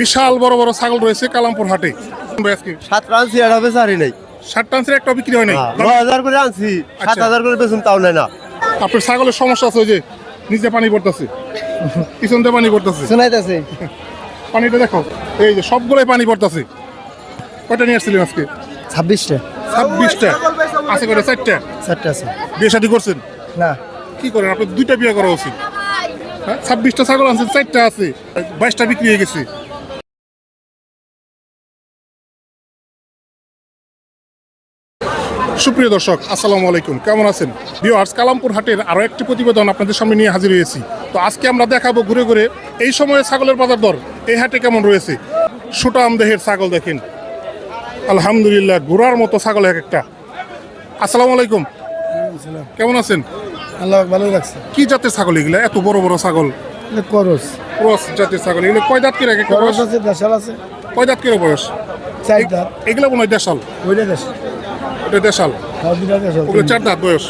বিশাল বড় বড় ছাগল রয়েছে কালামপুর হাটে। সাত আনছি হবে নাই। ষাট একটা বিক্রি হয় নাই। নয় হাজার করে আনছি সাত আচ্ছা। হাজার করে বেচুন তাও নেয় না। আপনার ছাগলের সমস্যা আছে ওই যে নিচে পানি পড়তেছে। পানি পড়তেছে। শোনাইতেছে। পানিটা দেখো এই যে সবগুলোই পানি পড়তেছে। কয়টা নিয়ে আসছিলেন আজকে? ছাব্বিশটা। ছাব্বিশটা। আছে করে চারটা? চারটা আছে। বিয়ে শাদী করছেন? না। কি করেন? আপনার দুইটা বিয়ে করা উচিত। হ্যাঁ ছাব্বিশটা ছাগল আনছেন চারটা আছে। বাইশটা বিক্রি হয়ে গেছে। সুপ্রিয় দর্শক আসসালামু আলাইকুম। কেমন আছেন? ভিউয়ার্স কালামপুর হাটের আরও একটি প্রতিবেদন আপনাদের সামনে নিয়ে হাজির হয়েছি। তো আজকে আমরা দেখাবো ঘুরে ঘুরে এই সময়ে ছাগলের বাজার দর। এই হাটে কেমন রয়েছে? সুটাম দেহের ছাগল দেখেন। আলহামদুলিল্লাহ ঘোড়ার মতো ছাগল এক একটা। আসসালামু আলাইকুম। কেমন আছেন? আল্লাহ ভালো লাগছে কি জাতের ছাগল এগুলা? এত বড় বড় ছাগল? করস। ক্রস জাতের ছাগল। এগুলো কয় দাঁত করে একটা করস আছে দেশাল আছে। কয় দাঁত করে বয়স? চার দাঁত। এগুলো মনে হয় দেশাল। ওইটা দেশ এটা দেশাল। ওগুলো চার দাঁত বয়স।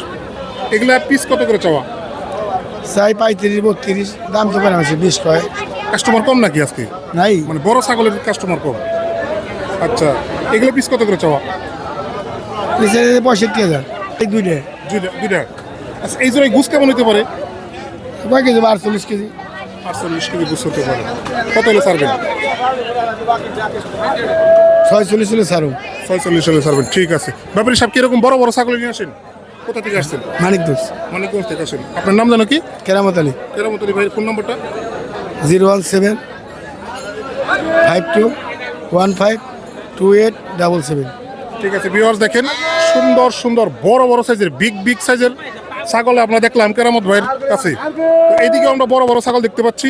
এগুলা পিস কত করে চাওয়া? চাই পঁয়ত্রিশ বত্রিশ দাম তো কেন আছে বিশ কয়। কাস্টমার কম নাকি আজকে? নাই। মানে বড় ছাগলের কাস্টমার কম। আচ্ছা এগুলো পিস কত করে চাওয়া? পঁয়ষট্টি হাজার। এই দুইটা। দুইটা দুইটা। আচ্ছা এই জন্য গুছ কেমন হতে পারে? কয় কেজি? আটচল্লিশ কেজি। আটচল্লিশ কেজি গুছ হতে পারে। কত হলে ছাড়বেন? ছয়চল্লিশ হলে সারো ছয়চল্লিশ হলে ছাড়বেন ঠিক আছে। ব্যাপারী সাহেব কীরকম বড় বড় ছাগল নিয়ে আসেন? কোথা থেকে আসছেন? মানিক দোষ মানিকগঞ্জ থেকে আসেন। আপনার নাম জানো কি? কেরামত আলী। কেরামতলি ভাইয়ের ফোন নম্বরটা? Zero one seven five two one five two eight double seven. ঠিক আছে ভিউয়ার্স দেখেন সুন্দর সুন্দর বড় বড় সাইজের বিগ বিগ সাইজের ছাগল আমরা দেখলাম কেরামত ভাইয়ের কাছে। তো এইদিকে আমরা বড় বড় ছাগল দেখতে পাচ্ছি।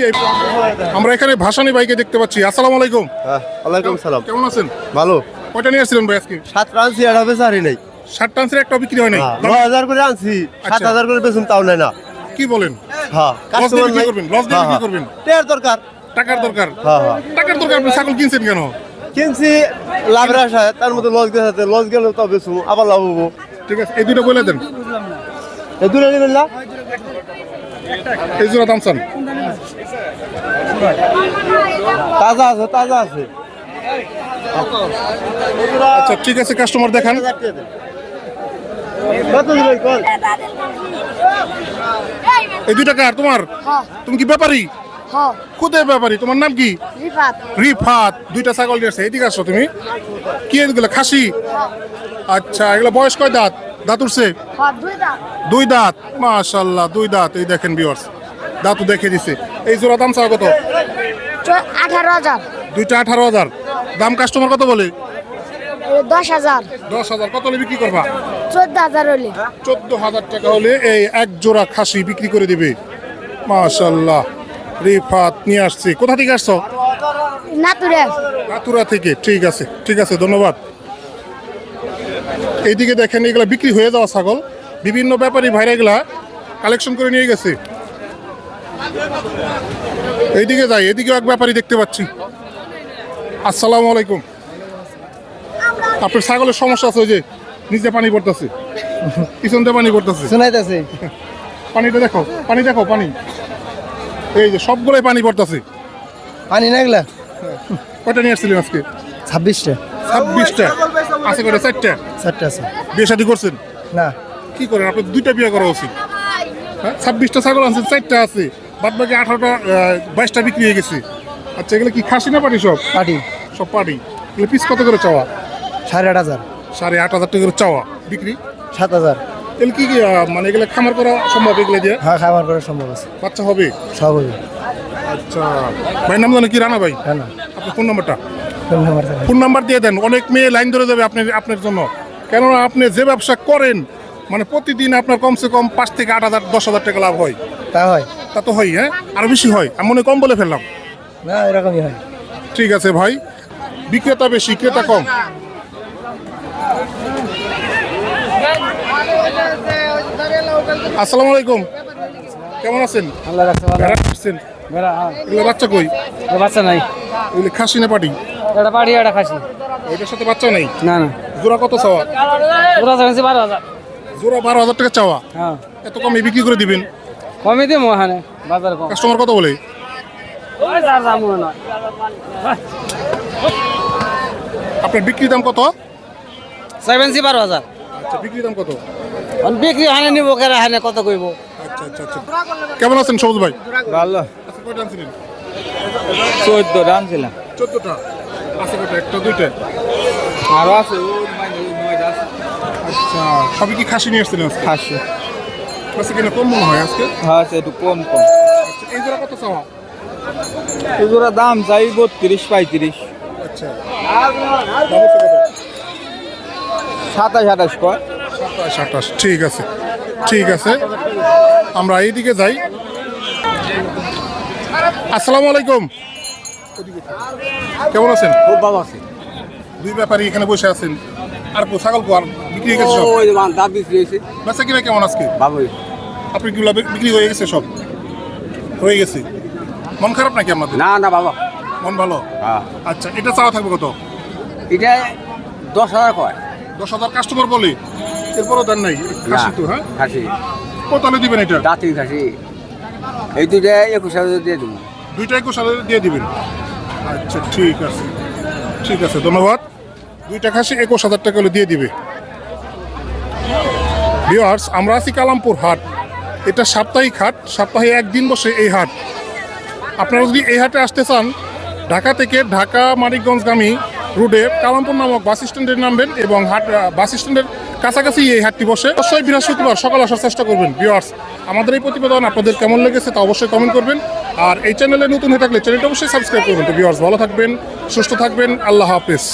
আমরা এখানে ভাসানি ভাইকে দেখতে পাচ্ছি। আসসালামু আলাইকুম। হ্যাঁ, ওয়ালাইকুম সালাম। কেমন আছেন? ভালো। কয়টা নিয়ে আসছিলেন ভাই আজকে? সাত আনছি আর হবে সারি নাই। ষাট টান্সের একটা বিক্রি হয় নাই? নয় হাজার করে আনছি সাত আচ্ছা। হাজার করে বেচুন তাও নেয় না। কি বলেন? হ্যাঁ কাস্টমার নাই। করবেন লস দিয়ে হ্যাঁ, বিক্রি হ্যাঁ। করবেন। টের দরকার। টাকার দরকার। হ্যাঁ হ্যাঁ। টাকার দরকার আপনি ছাগল কিনছেন কেন? কিনছি লাভের আশায় তার মধ্যে লস গেছে লস গেলে তো বেচু আবার লাভ হব। ঠিক আছে এই দুটো বলে দেন। এই দূরে নেবেন না? এই জোড়া দাম চান? তাজা আছে তাজা আছে। আচ্ছা ঠিক আছে কাস্টমার দেখান। এই দুইটা কার? তোমার? হ্যাঁ। তুমি কি ব্যাপারী? হ্যাঁ। কোথায় ব্যাপারী? তোমার নাম কি? রিফাত। দুইটা ছাগল নিয়ে আসছে। এদিকে আসো তুমি। কি এগুলো খাসি? আচ্ছা এগুলো বয়স কয় দাঁত? দাঁত উঠছে? হ্যাঁ দুই দাঁত। দুই দাঁত। মাশাল্লাহ দুই দাঁত। এই দেখেন বিয়ার্স দাঁতও দেখে দিছে। এই জোড়া দাম চাও কত? আঠারো হাজার। দুইটা আঠারো হাজার। দাম কাস্টমার কত বলে? দশ হাজার। দশ হাজার। কত হলে বিক্রি করবা? চোদ্দ হাজার হলে। চোদ্দ হাজার টাকা হলে এই এক জোড়া খাসি বিক্রি করে দিবে। মাশাল্লাহ রিফাত নিয়ে আসছে। কোথা থেকে আসছো? নাতুরে। কাতুরা থেকে। ঠিক আছে। ঠিক আছে ধন্যবাদ। এইদিকে দেখেন এগুলা বিক্রি হয়ে যাওয়া ছাগল। বিভিন্ন ব্যাপারী ভাইরা এগুলা কালেকশন করে নিয়ে গেছে। এইদিকে যাই। এদিকেও এক ব্যাপারী দেখতে পাচ্ছি। আসসালামু আলাইকুম। আপনার ছাগলের সমস্যা আছে ওই যে নিচে পানি পড়তেছে। পিছন দিয়ে পানি পড়তেছে। শোনাইতেছে। পানিটা দেখো পানি দেখো পানি। এই যে সবগুলোই পানি পড়তেছে। পানি না এগুলা? কয়টা নিয়ে আসছিলেন আজকে? ছাব্বিশটা। ছাব্বিশটা। আছে করে চারটা? চারটা আছে। বিয়ে শাদী করছেন? না। কি করেন? আপনার দুইটা বিয়ে করা উচিত। হ্যাঁ ছাব্বিশটা ছাগল আনছেন চারটা আছে। বাদ বাকি আঠারোটা বাইশটা বিক্রি হয়ে গেছে। আচ্ছা এগুলো কি খাসি না পাটি সব? পাটি। সব পাটি। এগুলো পিস কত করে চাওয়া? সাড়ে আট হাজার। সাড়ে আট হাজার টাকা করে চাওয়া। বিক্রি? সাত হাজার। এগুলো কি কি, মানে এগুলো খামার করা সম্ভব এগুলো দিয়ে? হ্যাঁ খাবার করা সম্ভব আছে। বাচ্চা হবে? সব হবে। আচ্ছা। ভাইয়ের নাম জানো কি? রানা ভাই? হ্যাঁ আপনার ফোন নাম্বারটা ফোন নাম্বার ফোন নাম্বার দিয়ে দেন। অনেক মেয়ে লাইন ধরে যাবে আপনার আপনার জন্য। কেননা আপনি যে ব্যবসা করেন মানে প্রতিদিন আপনার কমসে কম পাঁচ থেকে আট হাজার দশ হাজার টাকা লাভ হয়। তা হয়। তা তো হয় হ্যাঁ? আরও বেশি হয়। আমি মনে কম বলে ফেললাম। না এরকমই হয়। ঠিক আছে ভাই। বিক্রেতা বেশি ক্রেতা কম। আসসালামু আলাইকুম। কেমন আছেন? আল্লাহ রাখছে ভালো। বেড়া হ্যাঁ। এগুলো বাচ্চা কই? বাচ্চা নাই। এগুলো খাসি না পাটি? এটা পাটি এটা খাসি। ওইটার সাথে বাচ্চা নেই? না না। জোড়া কত চাওয়া? ওরা জানছি বারো হাজার। জোড়া বারো হাজার টাকা চাওয়া? হ্যাঁ। এত কমে বিক্রি করে দিবেন? কমে দিই ওখানে বাজার কম। কাস্টমার কত বলে? আপনার বিক্রি দাম কত? সেভেন্সি বারো হাজার। আচ্ছা বিক্রি দাম কত? বিক্রি হানে নিব কেরা হানে কত কইব? আচ্ছা আচ্ছা আচ্ছা। কেমন আছেন সবুজ ভাই? ভালো। আচ্ছা চোদ্দ রান ছিলাম চোদ্দটা? আছে কয়টা? একটা দুইটা? আরও আছে আচ্ছা সবই কি খাসি নিয়ে আসছিলেন খাসি। আজকে কিনা কম মনে হয় আজকে? হ্যাঁ একটু কম কম। আচ্ছা এই জোড়া কত চাওয়া? এগুলোর দাম চাই বত্রিশ পঁয়ত্রিশ। আচ্ছা। সাতাশ আঠাশ কয়? সাতাশ আঠাশ। ঠিক আছে। ঠিক আছে। আমরা এইদিকে যাই। আসসালামু আলাইকুম। কেমন আছেন? খুব ভালো আছে। দুই ব্যাপারী এখানে বসে আছেন। আর কো ছাগল কো আর বিক্রি হয়ে গেছে সব? ওই মান দাম বিক্রি হয়েছে। বেচা কিনা কেমন আজকে? ভালোই। আপনি কিগুলো বিক্রি হয়ে গেছে সব? হয়ে গেছে। মন খারাপ নাকি আপনাদের না না বাবা। মন ভালো? হ্যাঁ। আচ্ছা এটা চাওয়া থাকবে কত? এটা দশ হাজার কয়? দশ হাজার কাস্টমার বলে। এরপরও দেন নাই। খাসি তো হ্যাঁ? খাসি। কত দিবেন এটা? দাঁতিন খাসি। এই দুইটা একুশ হাজার দিয়ে দেবো। দুইটা একুশ হাজার দিয়ে দিবেন। আচ্ছা ঠিক আছে। ঠিক আছে ধন্যবাদ। দুইটা খাসি একুশ হাজার টাকা হলে দিয়ে দিবে। ভিওয়ার্স আমরা আছি কালামপুর হাট। এটা সাপ্তাহিক হাট। সপ্তাহে একদিন বসে এই হাট। আপনারা যদি এই হাটে আসতে চান, ঢাকা থেকে ঢাকা মানিকগঞ্জগামী রোডে কালামপুর নামক বাস স্ট্যান্ডে নামবেন এবং হাট বাস স্ট্যান্ডের কাছাকাছি এই হাটটি বসে। অবশ্যই বৃহস্পতিবার সকাল আসার চেষ্টা করবেন ভিওয়ার্স আমাদের এই প্রতিবেদন আপনাদের কেমন লেগেছে তা অবশ্যই কমেন্ট করবেন। আর এই চ্যানেলে নতুন হয়ে থাকলে চ্যানেলটা অবশ্যই সাবস্ক্রাইব করবেন। তো ভিওয়ার্স ভালো থাকবেন, সুস্থ থাকবেন, আল্লাহ হাফেজ।